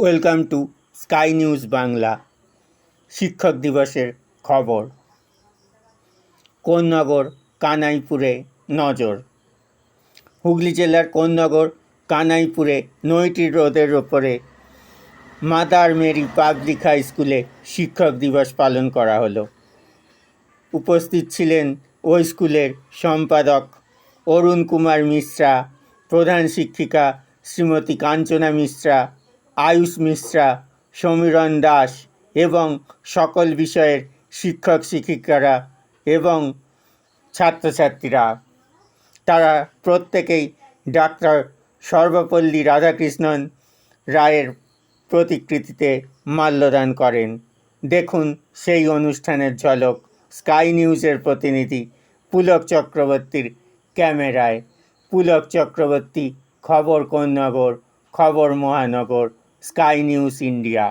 Welcome to Sky News Bangla, শিক্ষক দিবসের খবর। কোন্নগর, কানাইপুরে নজর। হুগলি জেলার কোন্নগর, কানাইপুরে নৈটি রোদের ওপরে মাদার মেরি পাবলিক হাই স্কুলে শিক্ষক দিবস পালন করা হলো। উপস্থিত ছিলেন ওই স্কুলের সম্পাদক অরুণ কুমার মিশ্রা, প্রধান শিক্ষিকা শ্রীমতী কাঞ্চনা মিশ্রা আয়ুষ মিশ্রা, সমীরণ দাস এবং সকল বিষয়ের শিক্ষক শিক্ষিকারা এবং ছাত্রছাত্রীরা। তারা প্রত্যেকেই ডাক্তার সর্বপল্লী রাধাকৃষ্ণন রায়ের প্রতিকৃতিতে মাল্যদান করেন। দেখুন সেই অনুষ্ঠানের ঝলক স্কাই নিউজের প্রতিনিধি পুলক চক্রবর্তীর ক্যামেরায়। পুলক চক্রবর্তী খবর কোন্নগর খবর মহানগর। Sky news India